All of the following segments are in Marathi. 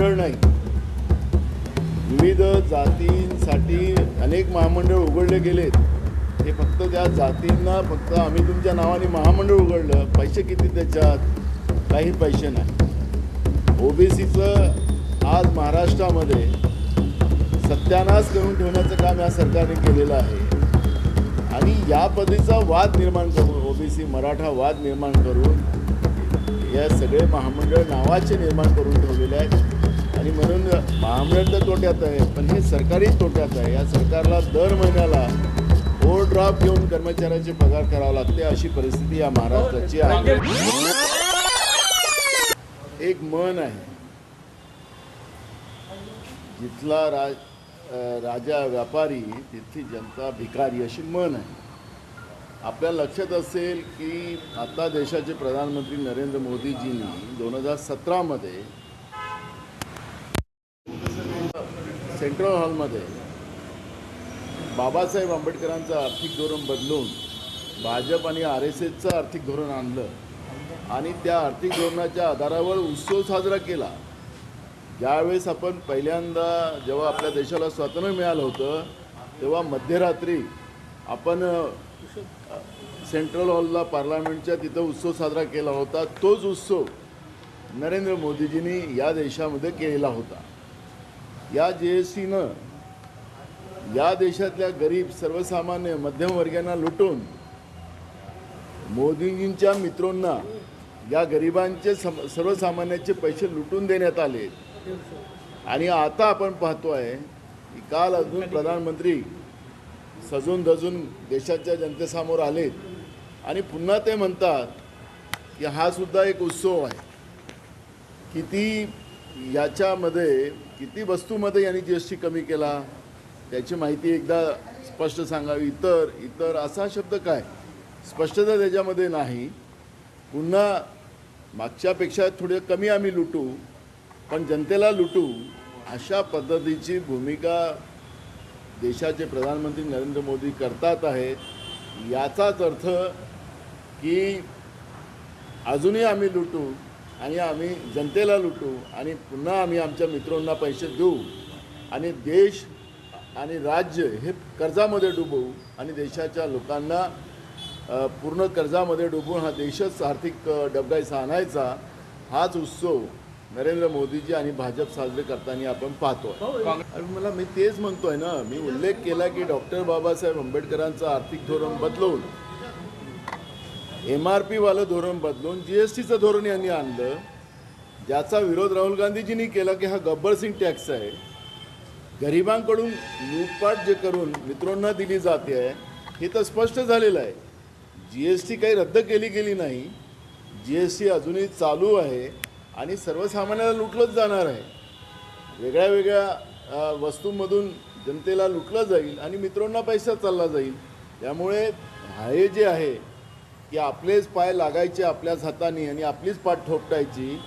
महामंडळ नाही. विविध जातींसाठी अनेक महामंडळ उघडले गेलेत. हे फक्त त्या जातींना फक्त आम्ही तुमच्या नावाने महामंडळ उघडलं. पैसे किती त्याच्यात? काही पैसे नाही. ओबीसीचं आज महाराष्ट्रामध्ये सत्यानाश करून ठेवण्याचं काम या सरकारने केलेलं आहे. आणि या पद्धतीचा वाद निर्माण करून ओबीसी मराठा वाद निर्माण करून या सगळे महामंडळ नावाचे निर्माण करून ठेवलेले आहेत. आणि म्हणून महामंडळ तर तोट्यात आहे पण हे सरकारी तोट्यात आहे. या सरकारला दर महिन्याला ओव्हरड्राफ्ट घेऊन कर्मचाऱ्यांचे पगार करावा लागते अशी परिस्थिती या महाराष्ट्राची आहे. एक मन आहे. जिथला राज राजा व्यापारी तिथली जनता भिकारी अशी मन आहे. आपल्या लक्षात असेल की आता देशाचे प्रधानमंत्री नरेंद्र मोदीजींनी दोन हजार सतरामध्ये सेंट्रल हॉलमध्ये बाबासाहेब आंबेडकरांचं आर्थिक धोरण बदलून भाजप आणि आर एस एसचं आर्थिक धोरण आणलं आणि त्या आर्थिक धोरणाच्या आधारावर उत्सव साजरा केला. ज्यावेळेस आपण पहिल्यांदा जेव्हा आपल्या देशाला स्वातंत्र्य मिळालं होतं तेव्हा मध्यरात्री आपण सेंट्रल हॉलला पार्लमेंटच्या तिथं उत्सव साजरा केला होता. तोच उत्सव नरेंद्र मोदीजींनी या देशामध्ये केलेला होता. या जी एस सीनं या देशातल्या गरीब सर्वसामान्य मध्यमवर्गीयांना लुटून मोदीजींच्या मित्रांना या गरिबांचे सम सर्वसामान्यांचे पैसे लुटून देण्यात आले. आणि आता आपण पाहतोय की काल अजून प्रधानमंत्री सजून धजून देशाच्या जनतेसमोर आलेत. आणि पुन्हा ते म्हणतात की हा सुद्धा एक उत्सव आहे. किती याच्यामध्ये किती वस्तूमध्ये यांनी जी एस टी कमी केला त्याची माहिती एकदा स्पष्ट सांगावी. इतर इतर असा शब्द काय? स्पष्टता त्याच्यामध्ये नाही. पुन्हा मागच्यापेक्षा थोडे कमी आम्ही लुटू पण जनतेला लुटू अशा पद्धतीची भूमिका देशाचे प्रधानमंत्री नरेंद्र मोदी करतात आहेत. याचाच अर्थ की अजूनही आम्ही लुटू आणि आम्ही जनतेला लुटू आणि पुन्हा आम्ही आमच्या मित्रांना पैसे देऊ आणि देश आणि राज्य हे कर्जामध्ये डुबवू आणि देशाच्या लोकांना पूर्ण कर्जामध्ये डुबून हा देशच आर्थिक डबगाईचा आणायचा हाच उत्सव नरेंद्र मोदीजी आणि भाजप साजरे करताना आपण पाहतोय. आणि मला मी तेच म्हणतोय ना मी उल्लेख केला की डॉक्टर बाबासाहेब आंबेडकरांचं आर्थिक धोरण बदलवून एम आर पीवालं धोरण बदलून जी एस टीचं धोरण यांनी आणलं. ज्याचा विरोध राहुल गांधीजींनी केला की हा गब्बर सिंग टॅक्स आहे. गरिबांकडून लूटपाट जे करून मित्रांना दिली जाते आहे हे तर स्पष्ट झालेलं आहे. जी एस टी काही रद्द केली गेली नाही. जी एस टी अजूनही चालू आहे आणि सर्वसामान्याला लुटलंच जाणार आहे. वेगळ्या वेगळ्या वस्तूंमधून जनतेला लुटलं जाईल आणि मित्रांना पैसा चालला जाईल. त्यामुळे हे जे आहे की आपलेच पाय लागायचे आपल्याच हाताने आणि आपलीच पाठ ठोपटायची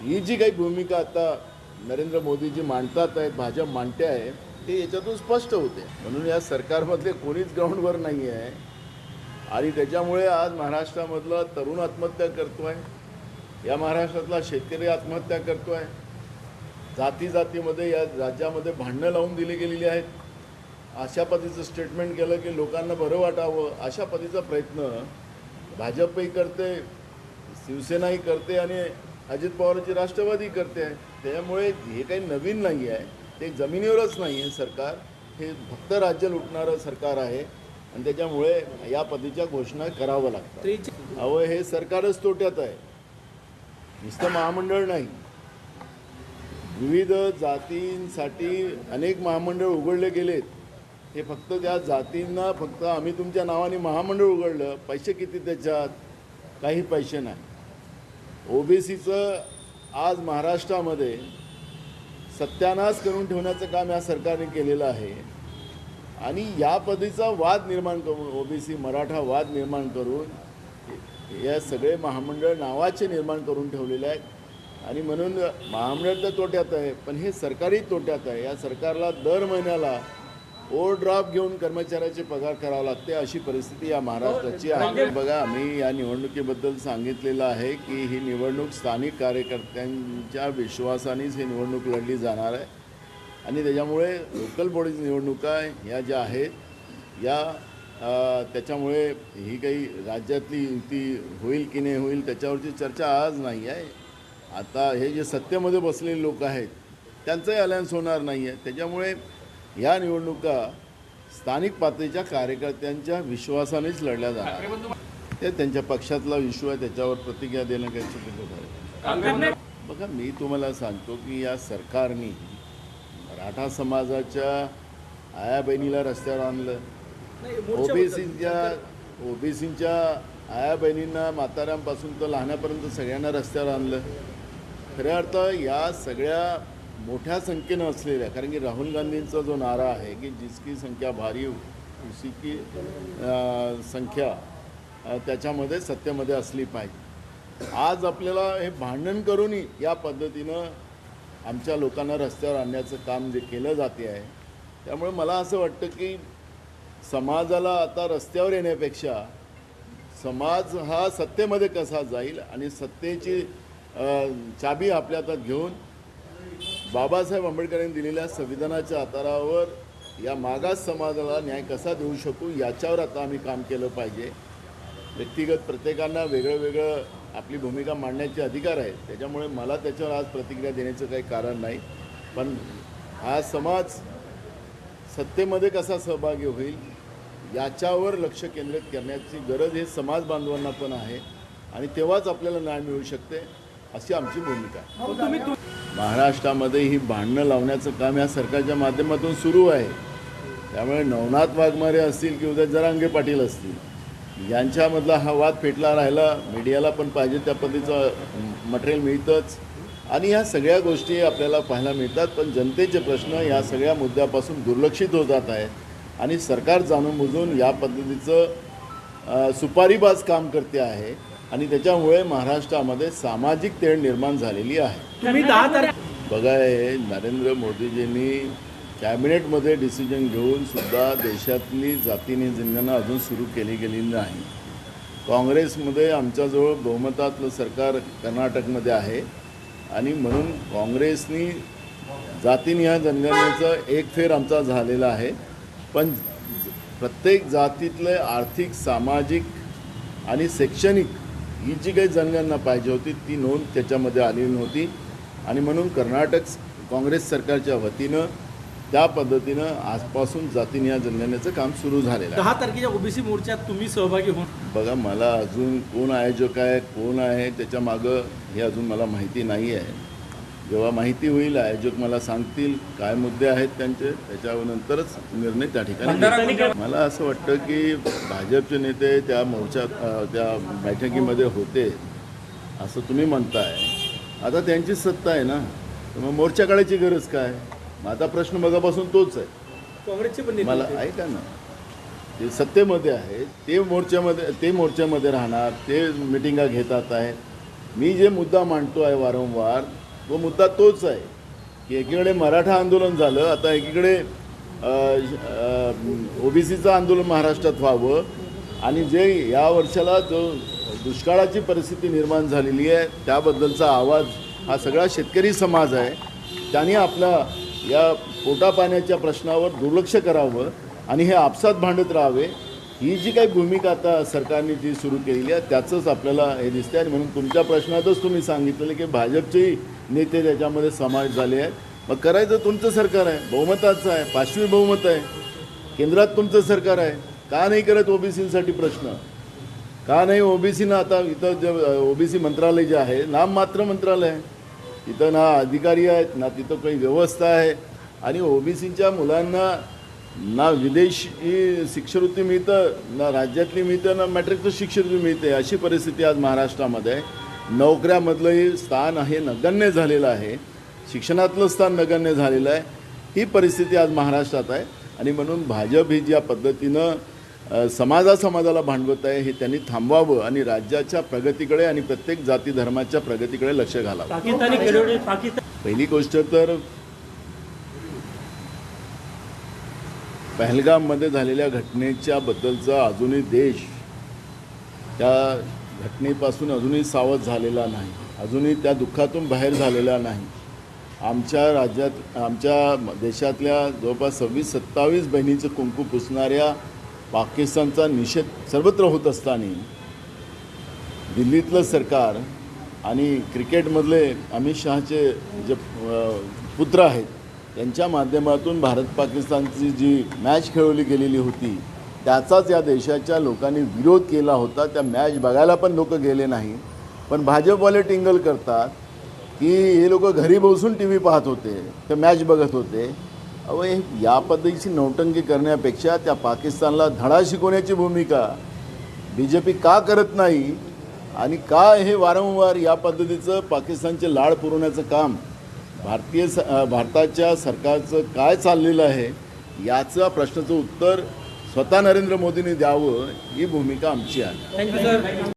ही जी काही भूमिका आता नरेंद्र मोदीजी मांडतात आहेत भाजप मांडते आहे ते याच्यातून स्पष्ट होते. म्हणून या सरकारमधले कोणीच ग्राउंडवर नाही आहे. आणि त्याच्यामुळे आज महाराष्ट्रामधला तरुण आत्महत्या करतो आहे या महाराष्ट्रातला शेतकरी आत्महत्या करतो आहे जाती जातीमध्ये या राज्यामध्ये भांडणं लावून दिली गेलेली आहेत. अशा पद्धतीचं स्टेटमेंट केलं की लोकांना बरं वाटावं अशा पद्धतीचा प्रयत्न भाजपही करते शिवसेनाही करते आणि अजित पवारांची राष्ट्रवादी करते. त्यामुळे हे काही नवीन नाही आहे. ते जमिनीवरच नाही आहे सरकार. हे फक्त राज्य लुटणारं सरकार आहे. आणि त्याच्यामुळे या पद्धतीच्या घोषणा करावं लागतात. अहो हे सरकारच तोट्यात आहे. नुसतं महामंडळ नाही. विविध जातींसाठी अनेक महामंडळ उघडले गेलेत. हे फक्त त्या जातींना फक्त आम्ही तुमच्या नावाने महामंडळ उघडलं पैसे किती त्याच्यात? काही पैसे नाही. ओबीसीचं आज महाराष्ट्रामध्ये सत्यानाश करून ठेवण्याचं काम या सरकारने केलेलं आहे. आणि या पद्धतीचा वाद निर्माण करून ओबीसी मराठा वाद निर्माण करून या सगळे महामंडळ नावाचे निर्माण करून ठेवलेले आहेत. आणि म्हणून महामंडळ तर तोट्यात आहे पण हे सरकारी तोट्यात आहे. या सरकारला दर महिन्याला ओव्हरड्राफ्ट घेऊन कर्मचाऱ्याचे पगार करावा लागते अशी परिस्थिती या महाराष्ट्राची आहे. बघा आम्ही या निवडणुकीबद्दल सांगितलेलं आहे की ही निवडणूक स्थानिक कार्यकर्त्यांच्या विश्वासानेच ही निवडणूक लढली जाणार आहे. आणि त्याच्यामुळे लोकल बॉडीज निवडणुका ह्या ज्या आहेत या त्याच्यामुळे ही काही राज्यातली युती होईल की नाही होईल त्याच्यावरची चर्चा आज नाही आहे. आता हे जे सत्तेमध्ये बसलेले लोक आहेत त्यांचंही अलायन्स होणार नाही आहे. त्याच्यामुळे या निवडणुका स्थानिक पातळीच्या कार्यकर्त्यांच्या विश्वासानेच लढल्या जाणार. ते त्यांच्या पक्षातला विश्व आहे त्याच्यावर प्रतिक्रिया देणं काही चुकीचं आहे. बघा मी तुम्हाला सांगतो की या सरकारने मराठा समाजाच्या आया बहिणीला रस्त्यावर आणलं. ओबीसीच्या ओबीसीच्या आया बहिणींना म्हाताऱ्यांपासून तर लहानापर्यंत सगळ्यांना रस्त्यावर आणलं. खऱ्या अर्थ या सगळ्या मोठ्या संख्येनं असलेल्या कारण की राहुल गांधींचा जो नारा आहे की जिसकी संख्या भारी उसी की संख्या त्याच्यामध्ये सत्तेमध्ये असली पाहिजे. आज आपल्याला हे भांडण करूनही या पद्धतीनं आमच्या लोकांना रस्त्यावर आणण्याचं काम जे केलं जाते आहे त्यामुळे मला असं वाटतं की समाजाला आता रस्त्यावर येण्यापेक्षा समाज हा सत्तेमध्ये कसा जाईल आणि सत्तेची चाबी आपल्या हातात घेऊन बाबासाहेब आंबेडकरांनी दिलेल्या संविधानाच्या आधारावर या मागास समाजाला न्याय कसा देऊ शकू याच्यावर आता आम्ही काम केलं पाहिजे. व्यक्तिगत प्रत्येकांना वेगळं वेगळं आपली भूमिका मांडण्याचे अधिकार आहे त्याच्यामुळे मला त्याच्यावर आज प्रतिक्रिया देण्याचं काही कारण नाही. पण हा समाज सत्तेमध्ये कसा सहभागी होईल याच्यावर लक्ष केंद्रित करण्याची गरज हे समाज बांधवांना पण आहे आणि तेव्हाच आपल्याला न्याय मिळू शकते अशी आमची भूमिका आहे. महाराष्ट्रामध्ये ही भांडणं लावण्याचं काम या सरकारच्या माध्यमातून सुरू आहे. त्यामुळे नवनाथ वाघमारे असतील की उद्या जरांगे पाटील असतील यांच्यामधला हा वाद पेटला राहिला मीडियाला पण पाहिजे त्या पद्धतीचं मटेरियल मिळतंच. आणि ह्या सगळ्या गोष्टी आपल्याला पाहायला मिळतात पण जनतेचे प्रश्न या सगळ्या मुद्द्यापासून दुर्लक्षित होत जात आहेत आणि सरकार जाणून बुजून या पद्धतीचं सुपारीबाज काम करते आहे. आणि त्याच्यामुळे महाराष्ट्रामध्ये सामाजिक तेढ निर्माण झालेली आहे. तुम्ही दहा तारीख बघा हे नरेंद्र मोदीजींनी कॅबिनेटमध्ये डिसिजन घेऊन सुद्धा देशातली जातीने जनगणना अजून सुरू केली गेलेली नाही. काँग्रेसमध्ये आमच्याजवळ बहुमतातलं सरकार कर्नाटकमध्ये आहे. आणि म्हणून काँग्रेसनी जातीनिहाय जनगणनेचं एक फेर आमचा झालेला आहे. पण प्रत्येक जातीतले आर्थिक सामाजिक आणि शैक्षणिक ही जी काही जनगणना पाहिजे होती ती नोंद त्याच्यामध्ये आलेली नव्हती. आणि म्हणून कर्नाटक काँग्रेस सरकारच्या वतीनं त्या पद्धतीनं आजपासून जातीनिहाय जनगणनेचं काम सुरू झालेलं आहे. दहा तारखेच्या ओबीसी मोर्चात तुम्ही सहभागी होऊन बघा मला अजून कोण आयोजक आहे कोण आहे त्याच्या मागं हे अजून मला माहिती नाही आहे. जेव्हा माहिती होईल आयोजक मला सांगतील काय मुद्दे आहेत त्यांचे त्याच्यानंतरच निर्णय त्या ठिकाणी. मला असं वाटतं की भाजपचे नेते त्या मोर्चात त्या बैठकीमध्ये होते असं तुम्ही म्हणताय. आता त्यांची सत्ता आहे ना. तर मग मोर्चा काढायची गरज काय? मग आता प्रश्न मगापासून तोच आहे. काँग्रेसचे पण नेते मला होते. ऐका ना. ते सत्तेमध्ये आहे ते मोर्चामध्ये ते मोर्चामध्ये राहणार ते मिटिंगा घेतात आहेत मी जे मुद्दा मांडतो आहे वारंवार तो मुद्दा तोच आहे. की एकीकडे मराठा आंदोलन झालं आता एकीकडे ओबीसीचं आंदोलन महाराष्ट्रात व्हावं. आणि जे या वर्षाला जो दुष्काळाची परिस्थिती निर्माण झालेली आहे. त्याबद्दलचा आवाज हा सगळा शेतकरी समाज आहे. त्यांनी आपला या पोटापाण्याच्या प्रश्नावर दुर्लक्ष करावं आणि हे आपसात भांडत राहावे. ही जी काही भूमिका आता सरकारने जी सुरू केलेली आहे त्याचंच आपल्याला हे दिसते आणि म्हणून तुमच्या प्रश्नातच तुम्ही सांगितलेलं की भाजपचेही नेते त्याच्यामध्ये समावेश झाले आहेत. मग करायचं तुमचं सरकार आहे. बहुमताचं आहे. पाचवी बहुमत आहे. केंद्रात तुमचं सरकार आहे. का नाही करत ओबीसीसाठी प्रश्न? का नाही ओबीसीनं आता इथं जे ओबीसी मंत्रालय जे आहे नाममात्र मंत्रालय. आहे इथं ना अधिकारी आहेत ना तिथं काही व्यवस्था आहे. आणि ओबीसीच्या मुलांना ना विदेशी शिष्यवृत्ती मिळतं ना राज्यातली मिळतं ना मॅट्रिकचं शिष्यवृत्ती मिळते अशी परिस्थिती आज महाराष्ट्रामध्ये आहे. नोकऱ्यामधलंही स्थान आहे नगण्य झालेलं आहे. शिक्षणातलं स्थान नगण्य झालेलं आहे. ही परिस्थिती आज महाराष्ट्रात आहे. आणि म्हणून भाजप ही ज्या पद्धतीनं अ, समाजा समाजाला भांडवत आहे हे त्यांनी थांबवावं आणि राज्याच्या प्रगतीकडे आणि प्रत्येक जाती धर्माच्या प्रगतीकडे लक्ष घालावं. पाकिस्तानी खेळवडे पाकिस्तान पहिली गोष्ट तर पहलगाममध्ये झालेल्या घटनेच्या बद्दलचा अजूनही देश त्या घटनेपासून अजूनही सावध झालेला नाही. अजूनही त्या दुःखातून बाहेर झालेला नाही. आमच्या राज्यात आमच्या देशातल्या जवळपास सव्वीस सत्तावीस बहिणीचं कुंकू पुसणाऱ्या पाकिस्तानचा निषेध सर्वत्र होत असताना दिल्लीतलं सरकार आणि क्रिकेटमधले अमित शहाचे जे पुत्र आहेत त्यांच्या माध्यमातून भारत पाकिस्तानची जी मॅच खेळवली गेलेली होती त्याचाच या देशाच्या लोकांनी विरोध केला होता. त्या मॅच बघायला पण लोक गेले नाही. पण भाजपवाले टिंगल करतात की हे लोक घरी बसून टी व्ही पाहत होते ते मॅच बघत होते. अहो हे या पद्धतीची नौटंकी करण्यापेक्षा त्या पाकिस्तानला धडा शिकवण्याची भूमिका. बी जे पी का करत नाही आणि का हे वारंवार या पद्धतीचं पाकिस्तानचे लाड पुरवण्याचं काम भारतीय स भारताच्या सरकारचं काय चाललेलं आहे याचं प्रश्नाचं उत्तर स्वतः नरेंद्र मोदींनी द्यावं ही भूमिका आमची आहे.